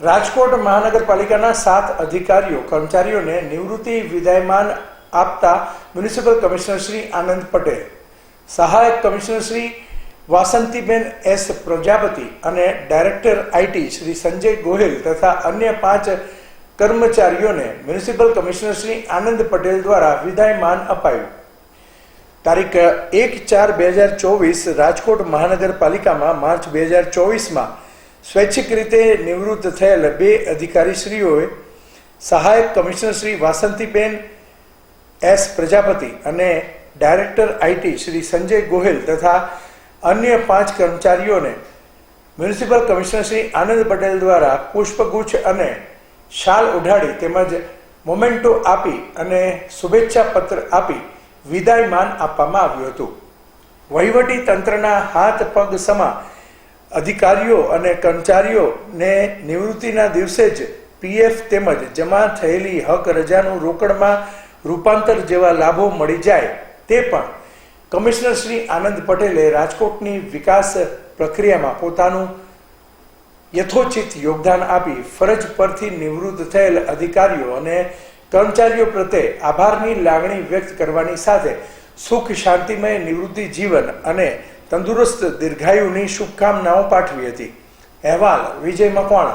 રાજકોટ મહાનગરપાલિકાના સાત અધિકારીઓ, કર્મચારીઓને નિવૃત્તિ વિદાયમાન આપતા મ્યુનિસિપલ કમિશનર શ્રી આનંદ પટેલ, સહાયક કમિશનર શ્રી વાસંતીબેન એસ પ્રજાપતિ અને ડાયરેક્ટર આઈટી શ્રી સંજય ગોહિલ તથા અન્ય પાંચ કર્મચારીઓને મ્યુનિસિપલ કમિશનર શ્રી આનંદ પટેલ દ્વારા વિદાયમાન અપાયું. તારીખ એક ચાર બે હજાર ચોવીસ રાજકોટ મહાનગરપાલિકામાં માર્ચ બે હજાર ચોવીસમાં સ્વૈચ્છિક રીતે નિવૃત્ત થયેલ બે અધિકારીશ્રીઓએ સહાયક કમિશનર શ્રી વાસંતીબેન એસ પ્રજાપતિ અને ડાયરેક્ટર આઈટી શ્રી સંજય ગોહિલ તથા અન્ય પાંચ કર્મચારીઓને મ્યુનિસિપલ કમિશનર શ્રી આનંદ પટેલ દ્વારા પુષ્પગુચ્છ અને શાલ ઉઢાડી તેમજ મોમેન્ટો આપી અને શુભેચ્છા પત્ર આપી વિદાયમાન આપવામાં આવ્યું હતું. વહીવટી તંત્રના હાથ પગ સમા અધિકારીઓ અને કર્મચારીઓને નિવૃત્તિના દિવસે જ પીએફ તેમજ જમા થયેલી હક રજાનું રોકડમાં રૂપાંતર જેવા લાભો મળી જાય તે પણ કમિશનર શ્રી આનંદ પટેલે રાજકોટની વિકાસ પ્રક્રિયામાં પોતાનું યથોચિત યોગદાન આપી ફરજ પરથી નિવૃત્ત થયેલ અધિકારીઓ અને કર્મચારીઓ પ્રત્યે આભારની લાગણી વ્યક્ત કરવાની સાથે સુખ, શાંતિમય, નિવૃત્તિ જીવન અને તંદુરસ્ત દીર્ઘાયુની શુભકામનાઓ પાઠવી હતી. અહેવાલ વિજય મકવાણા